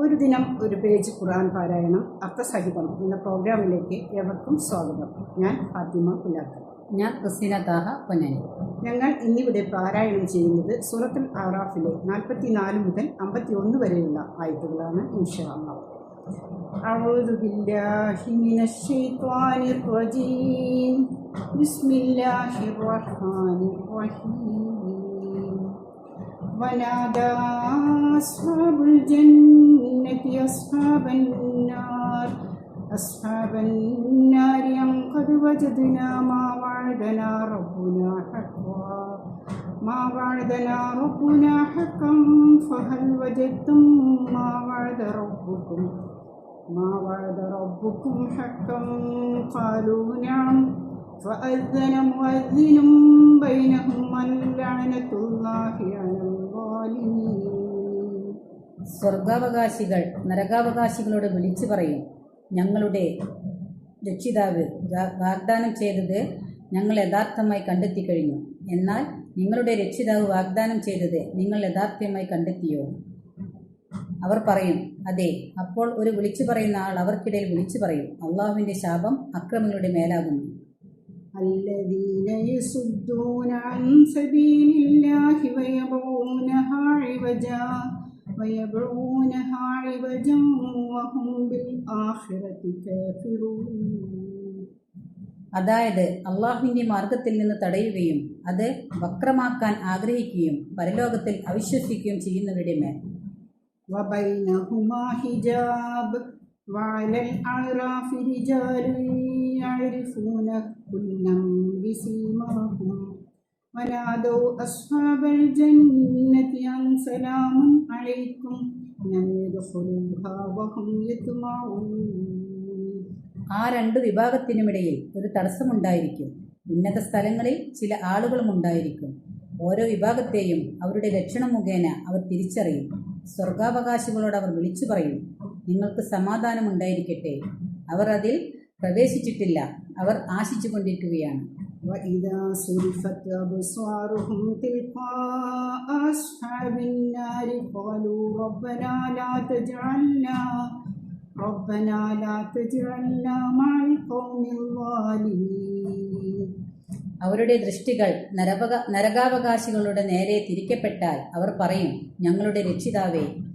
ഒരു ദിനം ഒരു പേജ് ഖുർആൻ പാരായണം അർത്ഥസഹിതം എന്ന പ്രോഗ്രാമിലേക്ക് ഏവർക്കും സ്വാഗതം ഞാൻ ഫാത്തിമ പുലാക്കൽ ഞാൻ ക്രിസ്റ്റീന താഹ പൊന്നാനി ഞങ്ങൾ ഇന്നിവിടെ പാരായണം ചെയ്യുന്നത് സൂറത്തുൽ ആറാഫിലെ നാൽപ്പത്തി നാല് മുതൽ അമ്പത്തി ഒന്ന് വരെയുള്ള ആയത്തുകളാണ് ഇൻഷാ അള്ളാഹ് أعوذ بالله من الشيطان الرجيم بسم الله الرحمن الرحيم ونادى أصحاب الجنة أصحاب النار أصحاب النار أن قد وجدنا ما وعدنا ربنا حقا ما وعدنا ربنا حقا فهل وجدتم ما وعد ربكم ما وعد ربكم حقا قالوا نعم فأذن مؤذن بينهم اللعنة الله على الظالمين സ്വർഗാവകാശികൾ നരകാവകാശികളോട് വിളിച്ചു പറയും ഞങ്ങളുടെ രക്ഷിതാവ് വാഗ്ദാനം ചെയ്തത് ഞങ്ങൾ യഥാർത്ഥമായി കണ്ടെത്തി കഴിഞ്ഞു എന്നാൽ നിങ്ങളുടെ രക്ഷിതാവ് വാഗ്ദാനം ചെയ്തത് നിങ്ങൾ യഥാർത്ഥമായി കണ്ടെത്തിയോ? അവർ പറയും അതെ അപ്പോൾ ഒരു വിളിച്ചു പറയുന്ന ആൾ അവർക്കിടയിൽ വിളിച്ചു പറയും അള്ളാഹുവിന്റെ ശാപം അക്രമികളുടെ മേലാകുന്നു. الذين يصدون عن سبيل الله ويبغونها عوجا ويبغونها عوجا وهم بالآخرة كافرون അതായത് അള്ളാഹുവിൻ്റെ മാർഗത്തിൽ നിന്ന് തടയുകയും അത് വക്രമാക്കാൻ ആഗ്രഹിക്കുകയും പരലോകത്തിൽ അവിശ്വസിക്കുകയും ചെയ്യുന്നവരുടെ മേൽ وبينهما حجاب وعلى الأعراف رجال يعرفون كلا بسيماهم ونادوا أصحاب الجنة أن سلام عليكم لم يدخلوها وهم يطمعون ആ രണ്ട് വിഭാഗത്തിനുമിടയിൽ ഒരു തടസ്സമുണ്ടായിരിക്കും ഉന്നത സ്ഥലങ്ങളിൽ ചില ആളുകളും ഉണ്ടായിരിക്കും ഓരോ വിഭാഗത്തെയും അവരുടെ ലക്ഷണം മുഖേന അവർ തിരിച്ചറിയും സ്വർഗാവകാശികളോട് അവർ വിളിച്ചു പറയും നിങ്ങൾക്ക് സമാധാനമുണ്ടായിരിക്കട്ടെ. അവർ അതിൽ പ്രവേശിച്ചിട്ടില്ല. അവർ ആശിച്ചു കൊണ്ടിരിക്കുകയാണ് അവരുടെ ദൃഷ്ടികൾ നരവക നരകാവകാശികളുടെ നേരെ തിരിക്കപ്പെട്ടാൽ അവർ പറയും ഞങ്ങളുടെ രക്ഷിതാവേ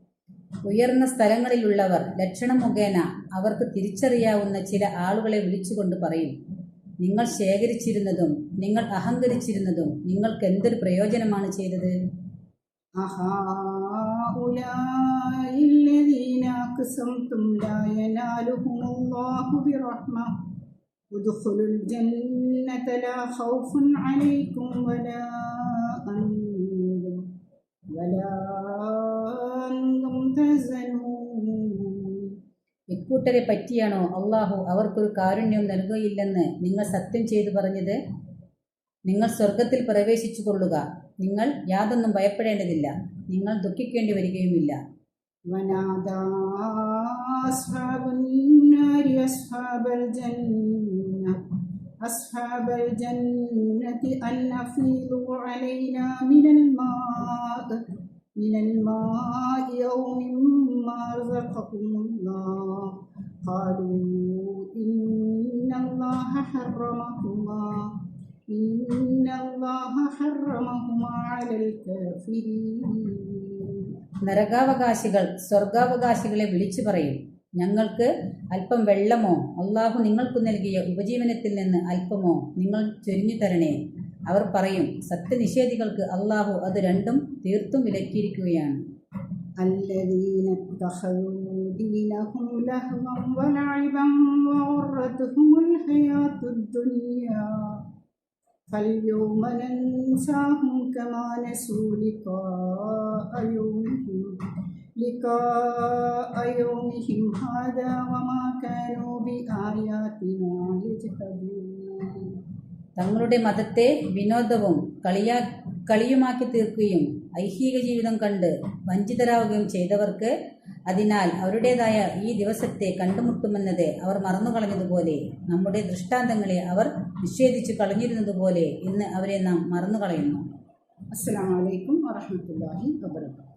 ഉയർന്ന സ്ഥലങ്ങളിലുള്ളവർ ലക്ഷണം മുഖേന അവർക്ക് തിരിച്ചറിയാവുന്ന ചില ആളുകളെ വിളിച്ചുകൊണ്ട് പറയും. നിങ്ങൾ ശേഖരിച്ചിരുന്നതും നിങ്ങൾ അഹങ്കരിച്ചിരുന്നതും നിങ്ങൾക്ക് എന്തൊരു പ്രയോജനമാണ് ചെയ്തത്? أهؤلاء الذين أقسمتم لا ينالهم الله برحمة ادخلوا الجنة لا خوف عليكم ولا أنتم ولا أنتم تحزنون ഇക്കൂട്ടരെ പറ്റിയാണോ അള്ളാഹു അവർക്കൊരു കാരുണ്യം നൽകുകയില്ലെന്ന് നിങ്ങൾ സത്യം ചെയ്തു പറഞ്ഞത് നിങ്ങൾ സ്വർഗത്തിൽ പ്രവേശിച്ചു കൊള്ളുക നിങ്ങൾ യാതൊന്നും ഭയപ്പെടേണ്ടതില്ല നിങ്ങൾ ദുഃഖിക്കേണ്ടി വരികയുമില്ല ونادى أصحاب النار أصحاب الجنة أصحاب الجنة أن أفيضوا علينا من الماء من الماء أو مما رزقكم الله قالوا إن الله حرمهما إن الله حرمهما على الكافرين നരകാവകാശികൾ സ്വർഗാവകാശികളെ വിളിച്ചു പറയും ഞങ്ങൾക്ക് അല്പം വെള്ളമോ അള്ളാഹു നിങ്ങൾക്ക് നൽകിയ ഉപജീവനത്തിൽ നിന്ന് അല്പമോ നിങ്ങൾ ചൊരിഞ്ഞു തരണേ അവർ പറയും സത്യനിഷേധികൾക്ക് അള്ളാഹു അത് രണ്ടും തീർത്തും വിലക്കിയിരിക്കുകയാണ് الذين اتخذوا دينهم لهوا ولعبا وغرتهم الحياة الدنيا فاليوم ننساهم كما نسوا لقاء يومهم لقاء يومهم هذا وما كانوا بآياتنا يجحدون തങ്ങളുടെ മതത്തെ വിനോദവും കളിയാ കളിയുമാക്കി തീർക്കുകയും ഐഹിക ജീവിതം കണ്ട് വഞ്ചിതരാവുകയും ചെയ്തവർക്ക് അതിനാൽ അവരുടേതായ ഈ ദിവസത്തെ കണ്ടുമുട്ടുമെന്നത് അവർ മറന്നുകളഞ്ഞതുപോലെ നമ്മുടെ ദൃഷ്ടാന്തങ്ങളെ അവർ നിഷേധിച്ചു കളഞ്ഞിരുന്നതുപോലെ ഇന്ന് അവരെ നാം മറന്നുകളയുന്നു. അസ്സാം വലൈക്കും വറഹ്മത്തുള്ളാഹി വബറകാതുഹു.